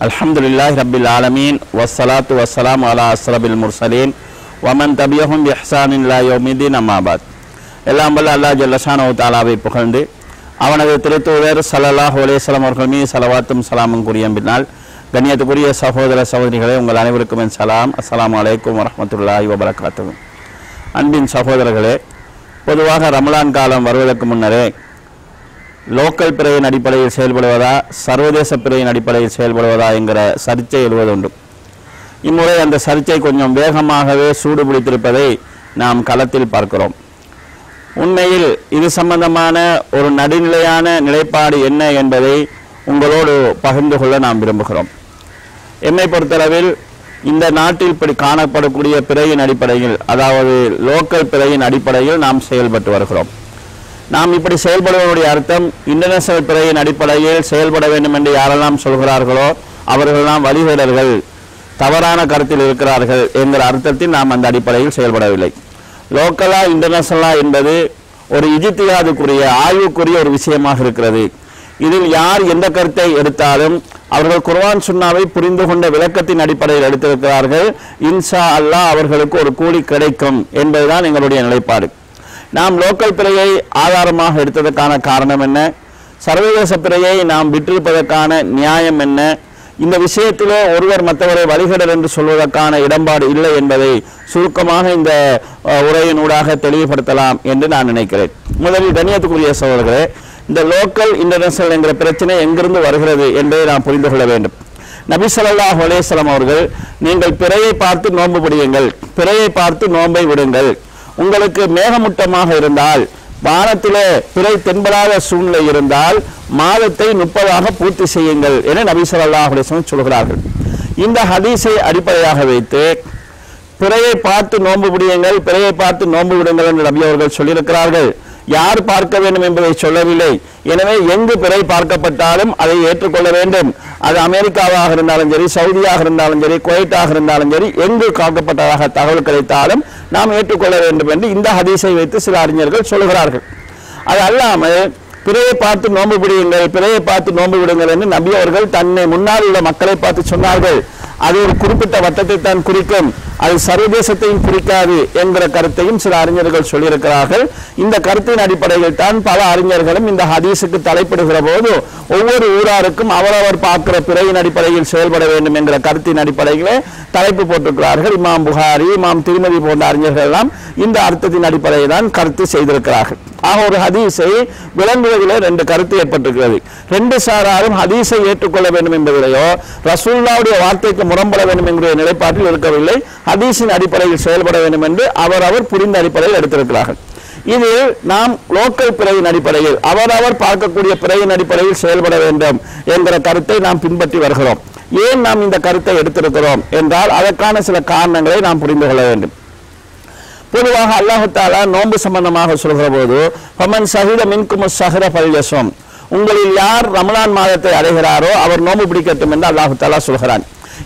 அல்ஹம்துலில்லாஹ் ரபில் ஆலமீன் வசலாத்து வசலாம் அலா அஸ்ரபில் முர்சலீன் வமன் தபியஹும் இஹ்சானில்லா யோமிதீன் அம்மாபாத் எல்லாம் வல்ல அல்லா ஜல்லஷானோ தாலாவை புகழ்ந்து அவனது திருத்தூதர் சல்லாஹ் ஒலேசலம் அவர்கள் மீது சலவாத்தும் சலாமும் கூறிய பின்னால் கண்ணியத்துக்குரிய சகோதர சகோதரிகளே உங்கள் அனைவருக்கும் என் சலாம் அஸ்லாம் அலைக்கும் வரமத்துல்லாஹி வபரகாத்துவும் அன்பின் சகோதரர்களே பொதுவாக ரமலான் காலம் வருவதற்கு முன்னரே லோக்கல் பிறையின் அடிப்படையில் செயல்படுவதா சர்வதேச பிறையின் அடிப்படையில் செயல்படுவதா என்கிற சர்ச்சை எழுவதுண்டு இம்முறை அந்த சர்ச்சை கொஞ்சம் வேகமாகவே சூடு பிடித்திருப்பதை நாம் களத்தில் பார்க்கிறோம். உண்மையில் இது சம்பந்தமான ஒரு நடுநிலையான நிலைப்பாடு என்ன என்பதை உங்களோடு பகிர்ந்து கொள்ள நாம் விரும்புகிறோம். என்னை பொறுத்தளவில் இந்த நாட்டில் இப்படி காணப்படக்கூடிய பிறையின் அடிப்படையில் அதாவது லோக்கல் பிறையின் அடிப்படையில் நாம் செயல்பட்டு வருகிறோம். நாம் இப்படி செயல்படுவதனுடைய அர்த்தம் இன்டர்நேஷனல் துறையின் அடிப்படையில் செயல்பட வேண்டும் என்று யாரெல்லாம் சொல்கிறார்களோ அவர்களெல்லாம் வழிவீரர்கள் தவறான கருத்தில் இருக்கிறார்கள் என்கிற அர்த்தத்தில் நாம் அந்த அடிப்படையில் செயல்படவில்லை. லோக்கலா இன்டர்நேஷனலா என்பது ஒரு இஜித்தியாதுக்குரிய ஆய்வுக்குரிய ஒரு விஷயமாக இருக்கிறது. இதில் யார் எந்த கருத்தை எடுத்தாலும் அவர்கள் குர்வான் சுன்னாவை புரிந்து கொண்ட விளக்கத்தின் அடிப்படையில் எடுத்திருக்கிறார்கள். இன்ஷா அல்லாஹ் அவர்களுக்கு ஒரு கூலி கிடைக்கும் என்பதுதான் எங்களுடைய நிலைப்பாடு. நாம் லோக்கல் பிறையை ஆதாரமாக எடுத்ததற்கான காரணம் என்ன? சர்வதேச பிறையை நாம் விட்டிருப்பதற்கான நியாயம் என்ன? இந்த விஷயத்திலே ஒருவர் மற்றவரை வழிகடல் என்று சொல்வதற்கான இடம்பாடு இல்லை என்பதை சுருக்கமாக இந்த உரையினூடாக தெளிவுபடுத்தலாம் என்று நான் நினைக்கிறேன். முதலில் கண்ணியத்துக்குரிய சோழர்களே இந்த லோக்கல் இன்டர்நேஷனல் என்கிற பிரச்சனை எங்கிருந்து வருகிறது என்பதை நாம் புரிந்து கொள்ள வேண்டும். நபிசல்லா ஹொலேசலம் அவர்கள் நீங்கள் பிறையை பார்த்து நோன்பு பிடியுங்கள். பிறையை பார்த்து நோன்பை விடுங்கள். உங்களுக்கு மேகமூட்டமாக இருந்தால் வானத்திலே பிறை தென்படாத சூழ்நிலை இருந்தால் மாதத்தை முப்பதாக பூர்த்தி செய்யுங்கள் என நபி ஸல்லல்லாஹு சொல்கிறார்கள். இந்த ஹதீஸை அடிப்படையாக வைத்து பிறையை பார்த்து நோன்பு விடியுங்கள் பிறையை பார்த்து நோன்பு விடுங்கள் என்று நபி அவர்கள் சொல்லியிருக்கிறார்கள். யார் பார்க்க வேண்டும் என்பதை சொல்லவில்லை. எனவே எங்கு பிறை பார்க்கப்பட்டாலும் அதை ஏற்றுக்கொள்ள வேண்டும். அது அமெரிக்காவாக இருந்தாலும் சரி சவுதியாக இருந்தாலும் சரி குவைட்டாக இருந்தாலும் சரி எங்கு காக்கப்பட்டதாக தகவல் கிடைத்தாலும் நாம் ஏற்றுக்கொள்ள வேண்டும் என்று இந்த ஹதீஸை வைத்து சில அறிஞர்கள் சொல்கிறார்கள் அது அல்லாமல் பிறையை பார்த்து நோன்பு பிடியுங்கள் பிறையை பார்த்து நோன்பு விடுங்கள் என்று நபி அவர்கள் தன்னை முன்னால் உள்ள மக்களை பார்த்து சொன்னார்கள். அது ஒரு குறிப்பிட்ட வட்டத்தை தான் குறிக்கும். அது சர்வதேசத்தையும் குறிக்காது என்கிற கருத்தையும் சில அறிஞர்கள் சொல்லியிருக்கிறார்கள். இந்த கருத்தின் அடிப்படையில் தான் பல அறிஞர்களும் இந்த ஹதீஸுக்கு தலைப்பிடுகிற போது ஒவ்வொரு ஊராருக்கும் அவரவர் பார்க்கிற பிறையின் அடிப்படையில் செயல்பட வேண்டும் என்கிற கருத்தின் அடிப்படையிலே தலைப்பு போட்டிருக்கிறார்கள். இமாம் புகாரி இமாம் திருமதி போன்ற அறிஞர்கள் எல்லாம் இந்த அர்த்தத்தின் அடிப்படையில் தான் கருத்து செய்திருக்கிறார்கள். ஆக ஒரு ஹதீஸை விளங்குவதிலே ரெண்டு கருத்து ஏற்பட்டிருக்கிறது. ரெண்டு சாராரும் ஹதீஸை ஏற்றுக்கொள்ள வேண்டும் என்பதிலேயோ ரசூல்லாவுடைய வார்த்தைக்கு முரம்பட வேண்டும் என்கிற நிலைப்பாட்டில் இருக்கவில்லை. ஹதீஸின் அடிப்படையில் செயல்பட வேண்டும் என்று அவரவர் புரிந்த அடிப்படையில் எடுத்திருக்கிறார்கள். இது நாம் லோக்கல் பிறையின் அடிப்படையில் அவரவர் பார்க்கக்கூடிய பிறையின் அடிப்படையில் செயல்பட வேண்டும் என்கிற கருத்தை நாம் பின்பற்றி வருகிறோம். ஏன் நாம் இந்த கருத்தை எடுத்திருக்கிறோம் என்றால் அதற்கான சில காரணங்களை நாம் புரிந்து கொள்ள வேண்டும். பொதுவாக அல்லாஹாலா நோன்பு சம்பந்தமாக சொல்கிற போது பமன் சஹித மின்கும் சஹர பல்யசம் உங்களில் யார் ரமலான் மாதத்தை அடைகிறாரோ அவர் நோன்பு பிடிக்கட்டும் என்று அல்லாஹு தாலா சொல்கிறான்.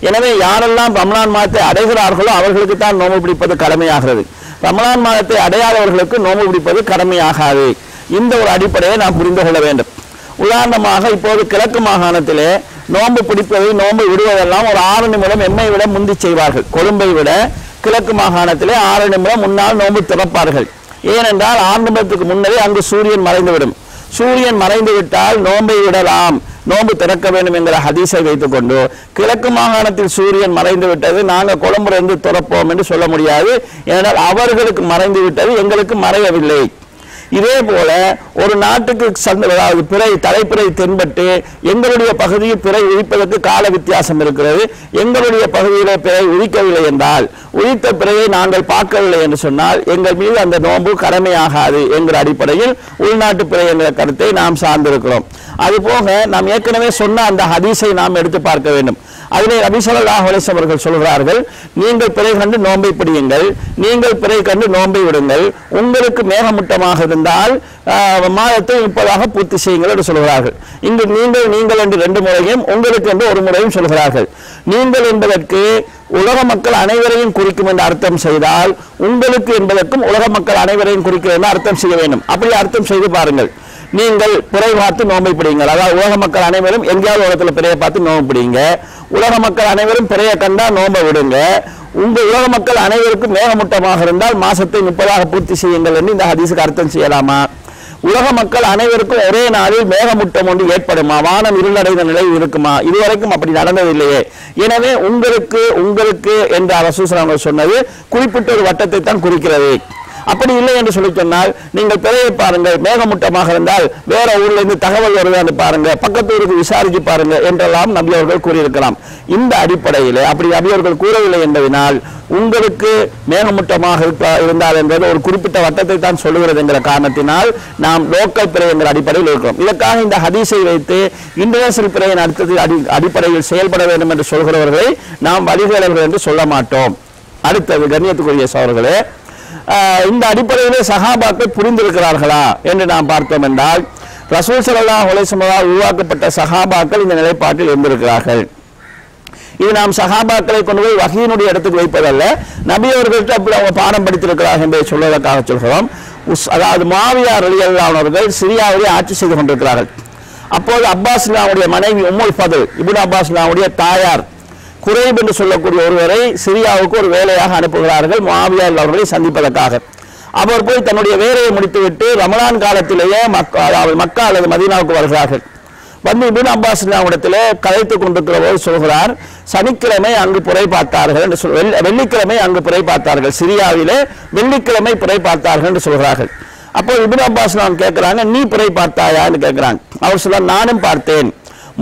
எனவே யாரெல்லாம் ரமலான் மாதத்தை அடைகிறார்களோ அவர்களுக்கு தான் நோன்பு பிடிப்பது கடமையாகிறது. ரமலான் மாதத்தை அடையாதவர்களுக்கு நோன்பு பிடிப்பது கடமையாகாது. இந்த ஒரு அடிப்படையை நாம் புரிந்து கொள்ள வேண்டும். உதாரணமாக இப்போது கிழக்கு மாகாணத்திலே நோன்பு பிடிப்பதை நோன்பு விடுவதெல்லாம் ஒரு ஆறு நிமிடம் எம்மை விட முந்தி செய்வார்கள். கொழும்பை விட கிழக்கு மாகாணத்திலே ஆறு நிமிடம் முன்னால் நோன்பு திறப்பார்கள். ஏனென்றால் ஆறு நிமிடத்துக்கு முன்னரே அங்கு சூரியன் மறைந்துவிடும். சூரியன் மறைந்து விட்டால் நோன்பை விடலாம். நோன்பு திறக்க வேண்டும் என்கிற ஹதீஸை வைத்துக்கொண்டு கிழக்கு மாகாணத்தில் சூரியன் மறைந்து விட்டது. நாங்கள் கொழம்புல இருந்து துறப்போம் என்று சொல்ல முடியாது. ஏனால் அவர்களுக்கு மறைந்து விட்டது எங்களுக்கு மறையவில்லை. இதே போல ஒரு நாட்டுக்கு சந்த அதாவது பிறை தலைப்பிறை தென்பட்டு எங்களுடைய பகுதியில் பிறை உதிப்பதற்கு கால வித்தியாசம் இருக்கிறது. எங்களுடைய பகுதியில் பிறை உதிக்கவில்லை என்றால் உதித்த பிறையை நாங்கள் பார்க்கவில்லை என்று சொன்னால் எங்கள் மீது அந்த நோன்பு கடமையாகாது என்கிற அடிப்படையில் உள்நாட்டு பிறை என்ற கருத்தை நாம் சார்ந்திருக்கிறோம். அது போக நாம் ஏற்கனவே சொன்ன அந்த ஹதீஸை நாம் எடுத்து பார்க்க வேண்டும். அதிலே நபி ஸல்லல்லாஹு அவர்கள் சொல்கிறார்கள் நீங்கள் பிறை கண்டு நோன்பை பிடியுங்கள் நீங்கள் பிறை கண்டு நோன்பை விடுங்கள் உங்களுக்கு மேகமூட்டமாக இருந்தால் மாதத்தை முப்பதாக பூர்த்தி செய்யுங்கள் என்று சொல்கிறார்கள். இங்கு நீங்கள் நீங்கள் என்று ரெண்டு முறையும் உங்களுக்கு என்று ஒரு முறையும் சொல்கிறார்கள். நீங்கள் என்பதற்கு உலக மக்கள் அனைவரையும் குறிக்கும் என்று அர்த்தம் செய்தால் உங்களுக்கு என்பதற்கும் உலக மக்கள் அனைவரையும் குறிக்கும் என்று அர்த்தம் செய்ய வேண்டும். அப்படி அர்த்தம் செய்து பாருங்கள். நீங்கள் பிறை பார்த்து நோம்பை பிடிங்கள் அதாவது உலக மக்கள் அனைவரும் எங்கேயாவது உலகத்தில் பிறையை பார்த்து நோம்பு பிடிங்க உலக மக்கள் அனைவரும் பிறையை கண்டா நோம்பை விடுங்க உங்க உலக மக்கள் அனைவருக்கும் மேகமூட்டமாக இருந்தால் மாசத்தை முப்பதாக பூர்த்தி செய்யுங்கள் என்று இந்த ஹதீஸுக்கு அர்த்தம் செய்யலாமா? உலக மக்கள் அனைவருக்கும் ஒரே நாளில் மேகமூட்டம் ஒன்று ஏற்படுமா? வானம் இருளடைந்த நிலை இருக்குமா? இதுவரைக்கும் அப்படி நடந்ததில்லையே. எனவே உங்களுக்கு உங்களுக்கு என்று அரசு சொன்னது குறிப்பிட்ட ஒரு வட்டத்தை தான் குறிக்கிறது. அப்படி இல்லை என்று சொல்லி சொன்னால் நீங்கள் பிறையை பாருங்கள் மேகமூட்டமாக இருந்தால் வேற ஊர்ல இருந்து தகவல் வருதான்னு பாருங்க பக்கத்து ஊருக்கு விசாரிச்சு பாருங்க என்றெல்லாம் நபி அவர்கள் கூறியிருக்கலாம். இந்த அடிப்படையில் அப்படி நபி அவர்கள் கூறவில்லை என்பதனால் உங்களுக்கு மேகமூட்டமாக இருந்தால் என்பது ஒரு குறிப்பிட்ட வட்டத்தை தான் சொல்லுகிறது என்கிற காரணத்தினால் நாம் லோக்கல் பிறை என்கிற அடிப்படையில் இருக்கிறோம். இதற்காக இந்த ஹதீஸை வைத்து இன்டர்நேஷனல் பிறையின் அடுத்தது அடி அடிப்படையில் செயல்பட வேண்டும் என்று சொல்கிறவர்களை நாம் வழிகளவர்கள் என்று சொல்ல மாட்டோம். அடுத்தது கண்ணியத்துக்குரிய சோழர்களே இந்த அடிப்படையிலே சஹாபாக்கள் புரிந்திருக்கிறார்களா என்று நாம் பார்த்தோம் என்றால் ரசூல் ஸல்லல்லாஹு அலைஹி உருவாக்கப்பட்ட சஹாபாக்கள் இந்த நிலைப்பாட்டில் இருந்திருக்கிறார்கள். இது நாம் சஹாபாக்களை கொண்டு போய் வகையினுடைய இடத்துக்கு வைப்பதல்ல நபி அவர்கள்ட்ட அப்படி அவங்க பாடம் படித்திருக்கிறார்கள் என்பதை சொல்வதற்காக சொல்கிறோம். உஸ்- அதாவது மாவியார் அலியல்லான் அவர்கள் சிரியாவிலே ஆட்சி செய்து கொண்டிருக்கிறார்கள். அப்போது அப்பாஸ் அவருடைய மனைவி உம்முல் ஃபதுல் இப்னு அப்பாஸ் தாயார் குறைப் என்று சொல்லக்கூடிய ஒருவரை சிரியாவுக்கு ஒரு வேலையாக அனுப்புகிறார்கள் மாவியார் அவர்களை சந்திப்பதற்காக. அவர் போய் தன்னுடைய வேலையை முடித்துவிட்டு ரமலான் காலத்திலேயே மக்கா அதாவது மக்கா அல்லது மதீனாவுக்கு வருகிறார்கள். வந்து இபின் அப்பாஸ் இடத்திலே கதைத்துக் கொண்டிருக்கிற போது சொல்கிறார் சனிக்கிழமை அங்கு புரை பார்த்தார்கள் என்று சொல் வெள்ளிக்கிழமை அங்கு புரை பார்த்தார்கள். சிரியாவிலே வெள்ளிக்கிழமை புரை பார்த்தார்கள் என்று சொல்கிறார்கள். அப்போ இபின் அப்பாஸ் நான் கேட்கிறாங்க நீ புரை பார்த்தாயான்னு கேட்கிறாங்க. அவர் சொல்ல நானும் பார்த்தேன்.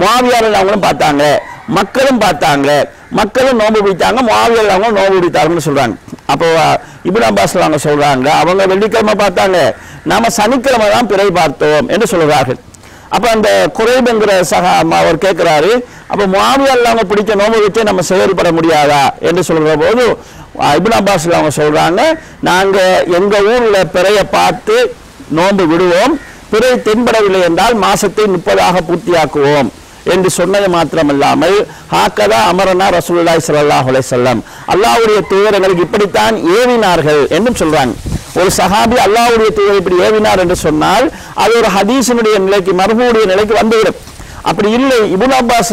மாவியாரன் அவங்களும் பார்த்தாங்க மக்களும் பார்த்தாங்க. மக்களும் நோன்பு பிடித்தாங்க முவாவியார் அவங்க நோன்பு பிடித்தாங்கன்னு சொல்றாங்க. அப்போ இப்படி அப்பாஸ் அவங்க சொல்றாங்க அவங்க வெள்ளிக்கிழமை பார்த்தாங்க. நாம சனிக்கிழமை தான் பிறை பார்த்தோம் என்று சொல்கிறார்கள். அப்ப அந்த குறைபுங்கிற சக அவர் கேட்கிறாரு அப்ப மாவியல் அவங்க பிடிக்க நோம்பு வச்சே நம்ம செயல்பட முடியாதா என்று சொல்ற போது அஹ், இப்னு அவங்க சொல்றாங்க நாங்க எங்க ஊர்ல பிறைய பார்த்து நோன்பு விடுவோம். பிறை தென்படவில்லை என்றால் மாசத்தை முப்பதாக பூர்த்தியாக்குவோம். என்று சொன்னது மாத்திரமல்லாமல் ஹாக்கதா அமரனா ரசூலுல்லாஹி சல்லாஹ் அலைஹி வஸல்லம். அல்லாஹ்வுடைய தூதர் எங்களுக்கு இப்படித்தான் ஏவினார்கள் என்றும் சொல்றாங்க. ஒரு சஹாபி அல்லாவுடைய தூதர் இப்படி ஏவினார் என்று சொன்னால் அது ஒரு ஹதீஸினுடைய நிலைக்கு மர்ஹூடைய நிலைக்கு வந்துவிடும். அப்படி இல்லை. இப்னு அப்பாஸ்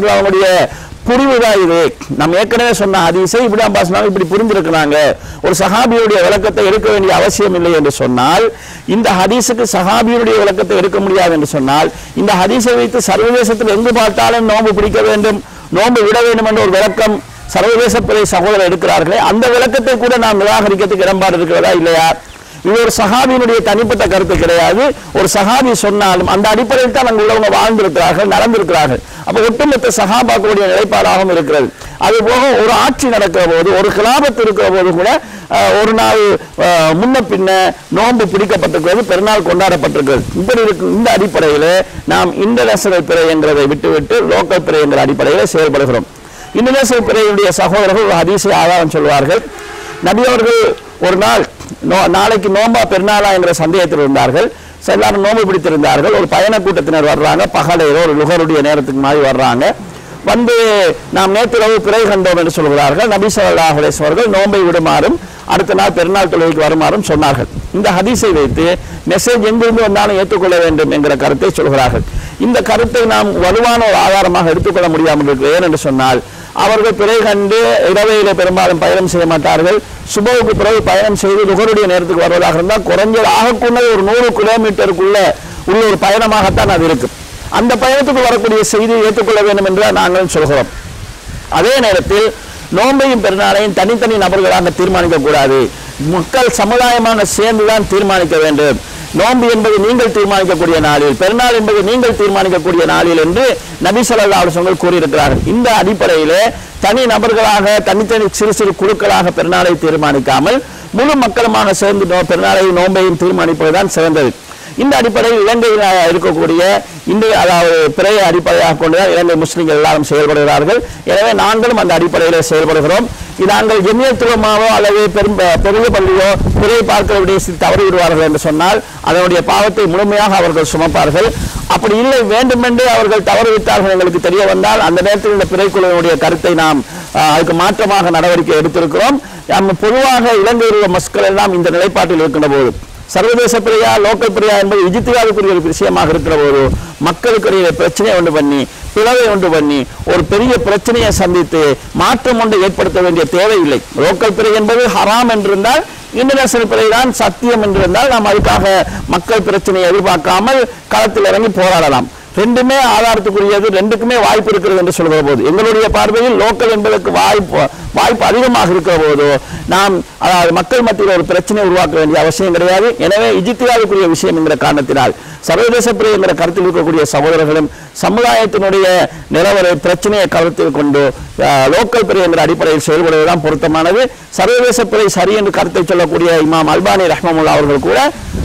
அவனுடைய புரிவுதான் இது நம்ம ஏற்கனவே சொன்ன ஹதீஸை இப்படி அப்பாஸ் இப்படி புரிஞ்சிருக்கிறாங்க ஒரு சஹாபியுடைய விளக்கத்தை எடுக்க வேண்டிய அவசியம் இல்லை என்று சொன்னால் இந்த ஹதீஸுக்கு சஹாபியுடைய விளக்கத்தை எடுக்க முடியாது என்று சொன்னால் இந்த ஹதீஸை வைத்து சர்வதேசத்தில் எங்கு பார்த்தாலும் நோன்பு பிடிக்க வேண்டும் நோன்பு விட வேண்டும் என்ற ஒரு விளக்கம் சர்வதேச பிறை சகோதரர் எடுக்கிறார்களே அந்த விளக்கத்தை கூட நாம் நிராகரிக்கிறதுக்கு இடம்பாடு இருக்கிறதா இல்லையா? இது ஒரு சஹாபியினுடைய தனிப்பட்ட கருத்து கிடையாது. ஒரு சஹாபி சொன்னாலும் அந்த அடிப்படையில் தான் அங்கு உள்ளவங்க வாழ்ந்திருக்கிறார்கள் நடந்திருக்கிறார்கள். அப்ப ஒட்டுமொத்த சஹாபாக்களுடைய நிலைப்பாடாகவும் இருக்கிறது. அது போக ஒரு ஆட்சி நடக்கிற போது ஒரு கிலாபத்து இருக்கிற போது கூட ஒரு நாள் முன்ன பின்ன நோன்பு பிடிக்கப்பட்டிருக்கிறது பெருநாள் கொண்டாடப்பட்டிருக்கிறது. இப்படி இருக்கும் இந்த அடிப்படையில் நாம் இன்டர்நேஷனல் பிறை என்றதை விட்டுவிட்டு லோக்கல் பிறை என்கிற அடிப்படையில் செயல்படுகிறோம். இன்டர்நேஷனல் பிறையுடைய சகோதரர்கள் ஒரு அதிசய ஆதாரம் சொல்வார்கள். நபி அவர்கள் ஒரு நாள் நோ- நாளைக்கு நோம்பா பெருநாளா என்ற சந்தேகத்தில் இருந்தார்கள் எல்லாரும் நோம்பு பிடித்திருந்தார்கள். ஒரு பயண கூட்டத்தினர் வர்றாங்க. பகலையோ ஒரு லுகருடைய நேரத்துக்கு மாதிரி வர்றாங்க. வந்து நாம் நேற்றிரவு பிறை கண்டோம் என்று சொல்கிறார்கள். நபி நோம்பை நோன்பை விடுமாறும் அடுத்த நாள் பெருநாள் தொழுகைக்கு வருமாறும் சொன்னார்கள். இந்த ஹதீஸை வைத்து மெசேஜ் எங்கிருந்து வந்தாலும் ஏற்றுக்கொள்ள வேண்டும் என்கிற கருத்தை சொல்கிறார்கள். இந்த கருத்தை நாம் வலுவான ஒரு ஆதாரமாக எடுத்துக்கொள்ள முடியாமல் இருக்கிறது. ஏனென்று சொன்னால் அவர்கள் பிறை கண்டு இடவையில பெரும்பாலும் பயணம் செய்ய மாட்டார்கள். சுபவுக்கு பிறகு பயணம் செய்து நுகருடைய நேரத்துக்கு வருவதாக இருந்தால் குறைஞ்சது ஆகக்கூடது ஒரு நூறு கிலோமீட்டருக்குள்ள உள்ள ஒரு பயணமாகத்தான் அது இருக்கும். அந்த பயணத்துக்கு வரக்கூடிய செய்தியை ஏற்றுக்கொள்ள வேண்டும் என்று நாங்கள் சொல்கிறோம். அதே நேரத்தில் நோன்பையும் பெருநாளையும் தனித்தனி நபர்களாக தீர்மானிக்க கூடாது மக்கள் சமுதாயமான சேர்ந்துதான் தீர்மானிக்க வேண்டும். நோன்பு என்பது நீங்கள் தீர்மானிக்கக்கூடிய நாளில் பெருநாள் என்பது நீங்கள் தீர்மானிக்கக்கூடிய நாளில் என்று நபி ஸல்லல்லாஹு அலைஹி கூறியிருக்கிறார்கள். இந்த அடிப்படையிலே தனி நபர்களாக தனித்தனி சிறு சிறு குழுக்களாக பெருநாளை தீர்மானிக்காமல் முழு மக்களுமாக சேர்ந்து பெருநாளையும் நோன்பையும் தீர்மானிப்பதுதான் சிறந்தது. இந்த அடிப்படையில் இலங்கையில் இருக்கக்கூடிய இந்திய அதாவது பிறைய அடிப்படையாக கொண்டுதான் இலங்கை முஸ்லிம்கள் எல்லாரும் செயல்படுகிறார்கள். எனவே நாங்களும் அந்த அடிப்படையில் செயல்படுகிறோம். நாங்கள் எண்ணியத்துவமாவோ அல்லது பெரும் பெரிய பள்ளியோ பிறை பார்க்கிற விடயத்தில் தவறி விடுவார்கள் என்று சொன்னால் அதனுடைய பாவத்தை முழுமையாக அவர்கள் சுமப்பார்கள். அப்படி இல்லை வேண்டுமென்று அவர்கள் தவறு விட்டார்கள் எங்களுக்கு தெரிய வந்தால் அந்த நேரத்தில் இந்த பிறைக்குழுவினுடைய கருத்தை நாம் அதுக்கு மாற்றமாக நடவடிக்கை எடுத்திருக்கிறோம். நம்ம பொதுவாக இலங்கையில் உள்ள மக்கள் எல்லாம் இந்த நிலைப்பாட்டில் இருக்கின்ற போது சர்வதேச பிரியா லோக்கல் பிரியா என்பது இஜித்தியாவுக்குரிய ஒரு விஷயமாக இருக்கிற போது மக்களுக்கிடையே பிரச்சனையை ஒன்று பண்ணி பிளவை உண்டு பண்ணி ஒரு பெரிய பிரச்சனையை சந்தித்து மாற்றம் ஒன்று ஏற்படுத்த வேண்டிய தேவையில்லை. லோக்கல் பிறை என்பது ஹராம் என்றிருந்தால் இன்டர்நேஷனல் பிறை தான் சத்தியம் என்றிருந்தால் நாம் அதுக்காக மக்கள் பிரச்சனையை எதிர்பார்க்காமல் களத்தில் இறங்கி போராடலாம். ரெண்டுமே ஆதாரத்துக்குரியது ரெண்டுக்குமே வாய்ப்பு இருக்கிறது என்று சொல்கிற போது எங்களுடைய பார்வையில் லோக்கல் என்பதற்கு வாய்ப்பு வாய்ப்பு அதிகமாக இருக்கிற போது நாம் அதாவது மக்கள் மத்தியில் ஒரு பிரச்சனை உருவாக்க வேண்டிய அவசியம் கிடையாது. எனவே இஜித்தியாவுக்குரிய விஷயம் என்கிற காரணத்தினால் சர்வதேச பிறை கருத்தில் இருக்கக்கூடிய சகோதரர்களும் சமுதாயத்தினுடைய நிலவர பிரச்சனையை கருத்தில் கொண்டு லோக்கல் பிறை என்கிற அடிப்படையில் செயல்படுவதுதான் பொருத்தமானது. சர்வதேச பிறை சரி என்று கருத்தை சொல்லக்கூடிய இமாம் அல்பானி ரஹ்மமுல்லா அவர்கள் கூட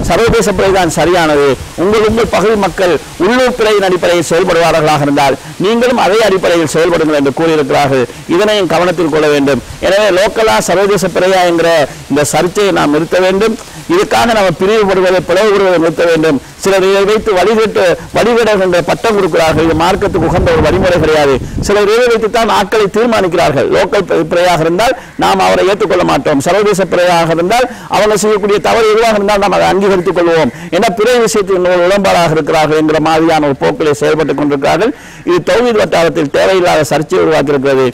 சர்வதேச பிறை தான் சரியானது. உங்கள் உங்கள் பகுதி மக்கள் உள்ளூர் பிறையின் அடிப்படையில் செயல்படுவார்களாக இருந்தால் நீங்களும் அதே அடிப்படையில் செயல்படுங்கள் என்று கூறியிருக்கிறார்கள். இதனையும் கவனத்தில் கொள்ள வேண்டும். எனவே லோக்கலா சர்வதேச பிறையா என்கிற இந்த சர்ச்சையை நாம் நிறுத்த வேண்டும். இதுக்காக நம்ம பிரிவுபடுவதை பிளவுபடுவதை நிறுத்த வேண்டும். சிலர் இதை வைத்து வழிகட்டு வழிவிடுகின்ற பட்டம் கொடுக்கிறார்கள். இது மார்க்கத்துக்கு உகந்த ஒரு வழிமுறை கிடையாது. சிலர் இதை வைத்து தான் ஆட்களை தீர்மானிக்கிறார்கள். லோக்கல் பிறையாக இருந்தால் நாம் அவரை ஏற்றுக்கொள்ள மாட்டோம். சர்வதேச பிறையாக இருந்தால் அவங்க செய்யக்கூடிய தவறு எதுவாக இருந்தால் நாம் அதை அங்கீகரித்துக் கொள்வோம். ஏன்னா பிறை விஷயத்தில் இன்னொரு இருக்கிறார்கள் என்கிற மாதிரியான ஒரு போக்கிலே செயல்பட்டுக் கொண்டிருக்கிறார்கள். இது தொழில் வட்டாரத்தில் தேவையில்லாத சர்ச்சையை உருவாக்கியிருக்கிறது.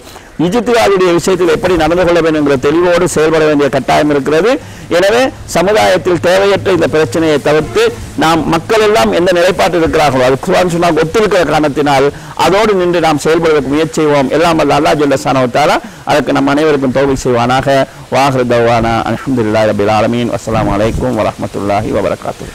இஜித்துவாவுடைய விஷயத்தில் எப்படி நடந்து கொள்ள வேண்டும் என்கிற தெளிவோடு செயல்பட வேண்டிய கட்டாயம் இருக்கிறது. எனவே சமுதாயத்தில் தேவையற்ற இந்த பிரச்சனையை தவிர்த்து நாம் மக்கள் எல்லாம் எந்த நிலைப்பாட்டில் இருக்கிறார்களோ அது குரான் சொன்னால் ஒத்திருக்கிற காரணத்தினால் அதோடு நின்று நாம் செயல்படுவதற்கு முயற்சி செய்வோம் எல்லாம் அல்ல அல்லா ஜல்லசானவத்தாரா அதற்கு நம் அனைவருக்கும் தோல்வி செய்வானாக வாஹர் தவானா அலமதுல்லா ரபில் ஆலமீன் அஸ்லாம் வலைக்கம் வரமத்துல்லாஹி வபரகாத்து